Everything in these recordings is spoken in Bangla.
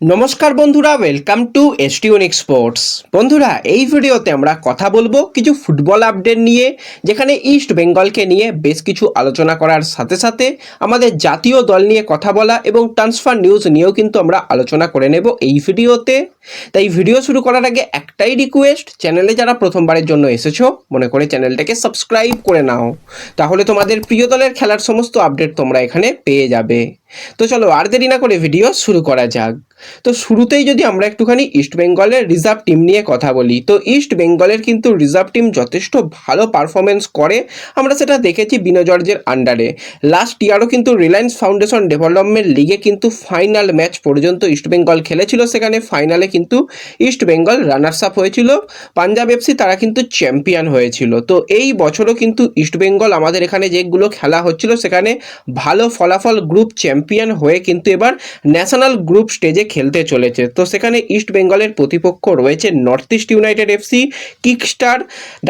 নমস্কার বন্ধুরা ওয়েলকাম টু এসটিউনিক স্পোর্টস বন্ধুরা, এই ভিডিওতে আমরা কথা বলব কিছু ফুটবল আপডেট নিয়ে, যেখানে ইস্ট বেঙ্গলকে নিয়ে বেশ কিছু আলোচনা করার সাথে সাথে আমাদের জাতীয় দল নিয়ে কথা বলা এবং ট্রান্সফার নিউজ নিয়েও কিন্তু আমরা আলোচনা করে নেব এই ভিডিওতে। তাই ভিডিও শুরু করার আগে একটাই রিকোয়েস্ট চ্যানেলে যারা প্রথমবারের জন্য এসেছ, মনে করে চ্যানেলটাকে সাবস্ক্রাইব করে নাও। তাহলে তোমাদের প্রিয় দলের খেলার সমস্ত আপডেট তোমরা এখানে পেয়ে যাবে। তো চলো আর দেরি না করে ভিডিও শুরু করা যাক। তো শুরুতেই যদি আমরা একটুখানি ইস্ট বেঙ্গলের রিজার্ভ টিম নিয়ে কথা বলি, তো ইস্ট বেঙ্গলের কিন্তু রিজার্ভ টিম যথেষ্ট ভালো পারফরমেন্স করে। আমরা সেটা দেখেছি বিনো জর্জের আন্ডারে লাস্ট ইয়ারও কিন্তু রিলায়েন্স ফাউন্ডেশন ডেভেলপমেন্ট লিগে কিন্তু ফাইনাল ম্যাচ পর্যন্ত ইস্ট বেঙ্গল খেলেছিল। সেখানে ফাইনালে কিন্তু ইস্ট বেঙ্গল রানার্স আপ হয়েছিল। পাঞ্জাব এফসি তারা কিন্তু চ্যাম্পিয়ন হয়েছিল। তো এই বছরও কিন্তু ইস্ট বেঙ্গল আমাদের এখানে যেগুলো খেলা হচ্ছিল, সেখানে ভালো ফলাফল গ্রুপ চ্যাম্পিয়ন হয়ে কিন্তু এবার ন্যাশনাল গ্রুপ স্টেজে খেলতে চলেছে। তো সেখানে ইস্ট বেঙ্গলের প্রতিপক্ষ রয়েছে north east united FC, Kickstart,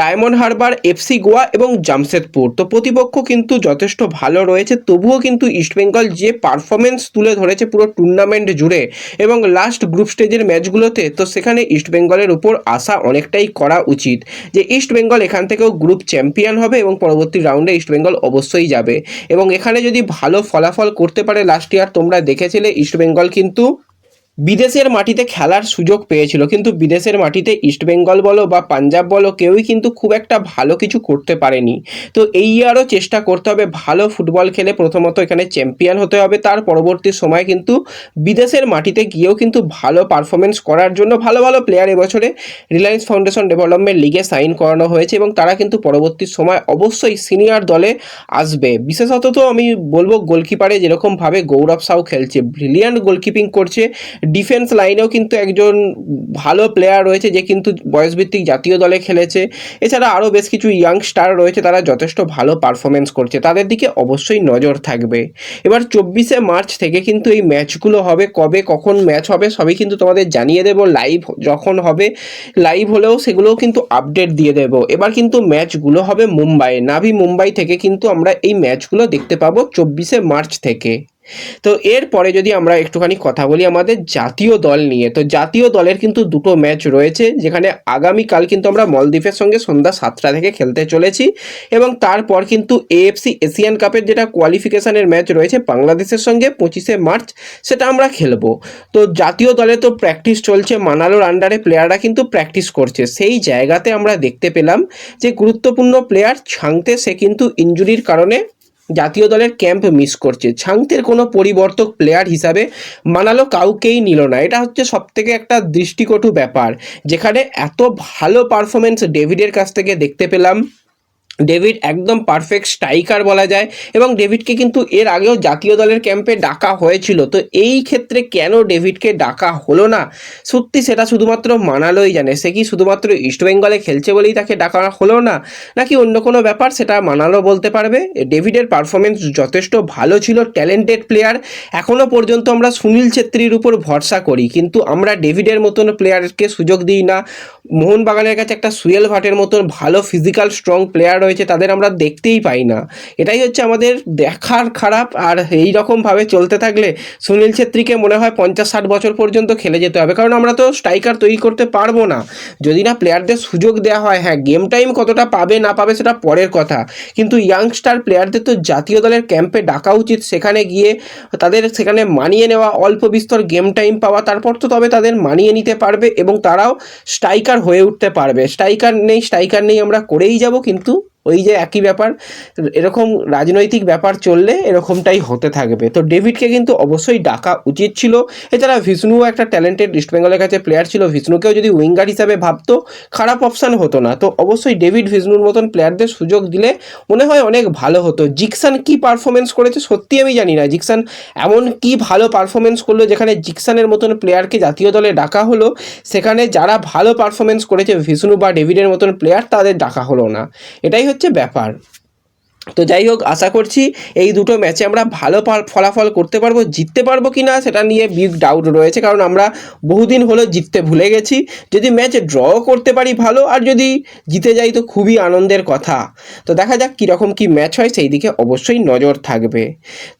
Diamond Harbour, FC Goa এবং জামশেদপুর। তো প্রতিপক্ষ কিন্তু যথেষ্ট ভালো রয়েছে, তবুও কিন্তু ইস্ট বেঙ্গল যে পারফরমেন্স তুলে ধরেছে পুরো টুর্নামেন্ট জুড়ে এবং লাস্ট গ্রুপ স্টেজের ম্যাচগুলোতে, তো সেখানে ইস্ট বেঙ্গলের উপর আশা অনেকটাই করা উচিত যে ইস্ট বেঙ্গল এখান থেকেও গ্রুপ চ্যাম্পিয়ন হবে এবং পরবর্তী রাউন্ডে ইস্ট বেঙ্গল অবশ্যই যাবে। এবং এখানে যদি ভালো ফলাফল করতে পারে লাস্ট ইয়ার তোমরা দেখেছিলে ইস্ট বেঙ্গল কিন্তু বিদেশের মাটিতে খেলার সুযোগ পেয়েছিল, কিন্তু বিদেশের মাটিতে ইস্ট বেঙ্গল বলো বা পাঞ্জাব বলো কেউই কিন্তু খুব একটা ভালো কিছু করতে পারেনি। তো এই ইয়ারও চেষ্টা করতে হবে, ভালো ফুটবল খেলে প্রথমত এখানে চ্যাম্পিয়ন হতে হবে, তার পরবর্তী সময় কিন্তু বিদেশের মাটিতে গিয়েও কিন্তু ভালো পারফরমেন্স করার জন্য ভালো ভালো প্লেয়ার এবছরে রিলায়েন্স ফাউন্ডেশন ডেভেলপমেন্ট লিগে সাইন করানো হয়েছে এবং তারা কিন্তু পরবর্তী সময় অবশ্যই সিনিয়র দলে আসবে। বিশেষত তো আমি বলব গোলকিপারে যেরকমভাবে গৌরব সাউ খেলছে ব্রিলিয়ান্ট গোলকিপিং করছে ডিফেন্স লাইনেও কিন্তু একজন ভালো প্লেয়ার রয়েছে যে কিন্তু বয়সভিত্তিক জাতীয় দলে খেলেছে। এছাড়া আরও বেশ কিছু ইয়াং স্টার রয়েছে তারা যথেষ্ট ভালো পারফরমেন্স করছে। তাদের দিকে অবশ্যই নজর থাকবে। এবার চব্বিশে মার্চ থেকে কিন্তু এই ম্যাচগুলো হবে। কবে, কখন ম্যাচ হবে সবই কিন্তু তোমাদের জানিয়ে দেবো। লাইভ যখন হবে লাইভ হলেও সেগুলোও কিন্তু আপডেট দিয়ে দেবো। এবার কিন্তু ম্যাচগুলো হবে মুম্বাইয়ে। নাভি মুম্বাই থেকে কিন্তু আমরা এই ম্যাচগুলো দেখতে পাবো চব্বিশে মার্চ থেকে। তো এরপরে যদি আমরা একটুখানি কথা বলি আমাদের জাতীয় দল নিয়ে, তো জাতীয় দলের কিন্তু দুটো ম্যাচ রয়েছে, যেখানে আগামীকাল কিন্তু আমরা মলদ্বীপের সঙ্গে সন্ধ্যা সাতটা থেকে খেলতে চলেছি এবং তারপর কিন্তু এএফসি এশিয়ান কাপের যেটা কোয়ালিফিকেশানের ম্যাচ রয়েছে বাংলাদেশের সঙ্গে পঁচিশে মার্চ, সেটা আমরা খেলব। তো জাতীয় দলে তো প্র্যাকটিস চলছে মানালোর আন্ডারে প্লেয়াররা কিন্তু প্র্যাকটিস করছে। সেই জায়গাতে আমরা দেখতে পেলাম যে গুরুত্বপূর্ণ প্লেয়ার ছাংতে সে কিন্তু ইঞ্জুরির কারণে জাতীয় দলের ক্যাম্প মিস করছে। ছাংতের কোনো পরিবর্তক প্লেয়ার হিসাবে মানালো কাউকেই নিল না। এটা হচ্ছে সব থেকে একটা দৃষ্টিকটু ব্যাপার। যেখানে এত ভালো পারফরমেন্স ডেভিডের কাছ থেকে দেখতে পেলাম। ডেভিড একদম পারফেক্ট স্ট্রাইকার বলা যায় এবং ডেভিডকে কিন্তু এর আগেও জাতীয় দলের ক্যাম্পে ডাকা হয়েছিল। তো এই ক্ষেত্রে কেন ডেভিডকে ডাকা হলো না? সত্যি সেটা শুধুমাত্র মানালোই জানে। সে কি শুধুমাত্র ইস্টবেঙ্গলে খেলছে বলেই তাকে ডাকা হলো না? নাকি অন্য কোনো ব্যাপার সেটা মানালো বলতে পারবে? ডেভিডের পারফরমেন্স যথেষ্ট ভালো ছিল, ট্যালেন্টেড প্লেয়ার। এখনও পর্যন্ত আমরা সুনীল ছেত্রীর উপর ভরসা করি। কিন্তু আমরা ডেভিডের মতন প্লেয়ারকে সুযোগ দিই না। মোহনবাগানের কাছে একটা সুয়েল ভাটের মতন ভালো ফিজিক্যাল স্ট্রং প্লেয়ার রয়েছে তাদের আমরা দেখতেই পাই না। এটাই হচ্ছে আমাদের দেখার খারাপ, আর এই রকমভাবে চলতে থাকলে সুনীল ছেত্রীকে মনে হয় পঞ্চাশ ষাট বছর পর্যন্ত খেলে যেতে হবে, কারণ আমরা তো স্ট্রাইকার তৈরি করতে পারব না। যদি না প্লেয়ারদের সুযোগ দেওয়া হয় হ্যাঁ গেম টাইম কতটা পাবে না পাবে সেটা পরের কথা। কিন্তু ইয়াংস্টার প্লেয়ারদের তো জাতীয় দলের ক্যাম্পে ডাকা উচিত, সেখানে গিয়ে তাদের সেখানে মানিয়ে নেওয়া, অল্প বিস্তর গেম টাইম পাওয়া, তারপর তো তবে তাদের মানিয়ে নিতে পারবে এবং তারাও স্ট্রাইকার হয়ে উঠতে পারবে। স্ট্রাইকার নেই স্ট্রাইকার নেই আমরা করেই যাব, কিন্তু ওই যে একই ব্যাপার, এরকম রাজনৈতিক ব্যাপার চললে এরকমটাই হতে থাকবে। তো ডেভিডকে কিন্তু অবশ্যই ডাকা উচিত ছিল। এছাড়া ভিষ্ণুও একটা ট্যালেন্টেড ইস্ট বেঙ্গলের কাছে প্লেয়ার ছিল। ভিষ্ণুকেও যদি উইঙ্গার হিসাবে ভাবতো, খারাপ অপশান হতো না। তো অবশ্যই ডেভিড ভিষ্ণুর মতন প্লেয়ারদের সুযোগ দিলে মনে হয় অনেক ভালো হতো। জিকসান কি পারফরমেন্স করেছে সত্যি আমি জানি না। জিকসান এমন কি ভালো পারফরমেন্স করল যেখানে জিকসানের মতন প্লেয়ারকে জাতীয় দলে ডাকা হলো, সেখানে যারা ভালো পারফরমেন্স করেছে, ভিষ্ণু বা ডেভিডের মতন প্লেয়ার তাদের ডাকা হলো না। এটাই হচ্ছে ব্যাপার। তো যাই হোক, আশা করছি এই দুটো ম্যাচে আমরা ভালো ফলাফল করতে পারব, জিততে পারব কি না সেটা নিয়ে বিগ ডাউট রয়েছে, কারণ আমরা বহুদিন হলো জিততে ভুলে গেছি। যদি ম্যাচ ড্র করতে পারি ভালো, আর যদি জিতে যাই তো খুবই আনন্দের কথা। তো দেখা যাক কীরকম কী ম্যাচ হয়, সেই দিকে অবশ্যই নজর থাকবে।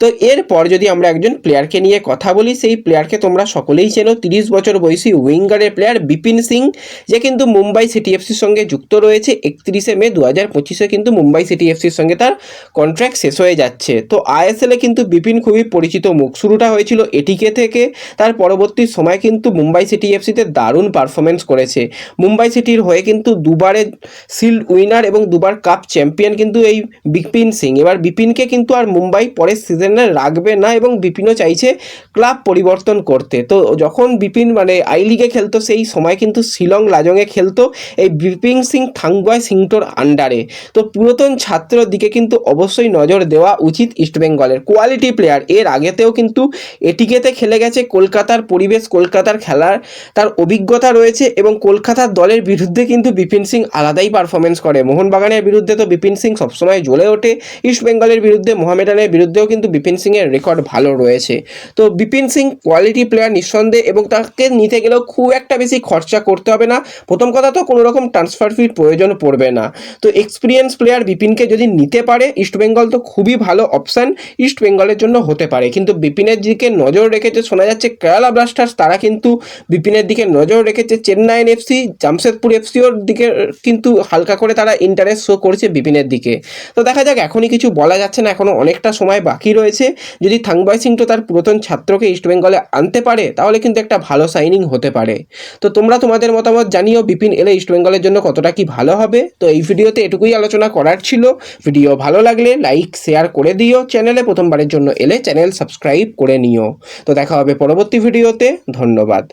তো এরপর যদি আমরা একজন প্লেয়ারকে নিয়ে কথা বলি, সেই প্লেয়ারকে তোমরা সকলেই চেনো, তিরিশ বছর বয়সী উইঙ্গারের প্লেয়ার বিপিন সিং, যে কিন্তু মুম্বাই সিটি এফসির সঙ্গে যুক্ত রয়েছে, একত্রিশে মে দু হাজার পঁচিশে কিন্তু মুম্বাই সিটি এফসির সঙ্গে তার কন্ট্রাক্ট শেষ হয়ে যাচ্ছে। তো আইএসএলে কিন্তু বিপিন খুবই পরিচিত মুখ। শুরুটা হয়েছিল এটিকে থেকে, তার পরবর্তী সময় কিন্তু মুম্বাই সিটি এফসিতে দারুণ পারফরমেন্স করেছে। মুম্বাই সিটির হয়ে কিন্তু দুবারে শিল্ড উইনার এবং দুবার কাপ চ্যাম্পিয়ন কিন্তু এই বিপিন সিং। এবার বিপিনকে কিন্তু আর মুম্বাই পরের সিজনে রাখবে না এবং বিপিনও চাইছে ক্লাব পরিবর্তন করতে। তো যখন বিপিন মানে আই লিগে খেলতো, সেই সময় কিন্তু শিলং লাজংয়ে খেলতো এই বিপিন সিং থাংবয় সিংটোর আন্ডারে তো পুরাতন ছাত্রর দিকে কিন্তু অবশ্যই নজর দেওয়া উচিত ইস্টবেঙ্গলের কোয়ালিটি প্লেয়ার, এর আগেতেও কিন্তু এটিকেতে খেলে গেছে কলকাতার পরিবেশ, কলকাতার খেলার তার অভিজ্ঞতা রয়েছে এবং কলকাতার দলের বিরুদ্ধে কিন্তু বিপিন সিং আলাদাই পারফরমেন্স করে। মোহনবাগানের বিরুদ্ধে তো বিপিন সিং সবসময় জ্বলে ওঠে। ইস্টবেঙ্গলের বিরুদ্ধে, মোহামেডানের বিরুদ্ধেও কিন্তু বিপিন সিংয়ের রেকর্ড ভালো রয়েছে। তো বিপিন সিং কোয়ালিটি প্লেয়ার নিঃসন্দেহে এবং তাকে নিতে গেলেও খুব একটা বেশি খরচা করতে হবে না। প্রথম কথা তো কোনো রকম ট্রান্সফার ফির প্রয়োজন পড়বে না। তো এক্সপিরিয়েন্স প্লেয়ার বিপিনকে যদি নিতে পারে ইস্টবেঙ্গল তো খুবই ভালো অপশান ইস্টবেঙ্গলের জন্য হতে পারে। কিন্তু বিপিনের দিকে নজর রেখেছে, শোনা যাচ্ছে কেরালা ব্লাস্টার্স তারা কিন্তু বিপিনের দিকে নজর রেখেছে। চেন্নাইন এফসি জামশেদপুর এফসিওর দিকে কিন্তু হালকা করে তারা ইন্টারেস্ট শো করছে বিপিনের দিকে। তো দেখা যাক, এখনই কিছু বলা যাচ্ছে না এখনও অনেকটা সময় বাকি রয়েছে। যদি থাংবাই সিং তো তার পুরাতন ছাত্রকে ইস্টবেঙ্গলে আনতে পারে, তাহলে কিন্তু একটা ভালো সাইনিং হতে পারে। তো তোমরা তোমাদের মতামত জানিও, বিপিন এলে ইস্টবেঙ্গলের জন্য কতটা কি ভালো হবে? তো এই ভিডিওতে এটুকুই আলোচনা করার ছিল। ভিডিও ভালো লাগলে লাইক শেয়ার করে দিও চ্যানেলে প্রথমবারের জন্য এলে চ্যানেল সাবস্ক্রাইব করে নিও। তো দেখা হবে পরবর্তী ভিডিওতে ধন্যবাদ।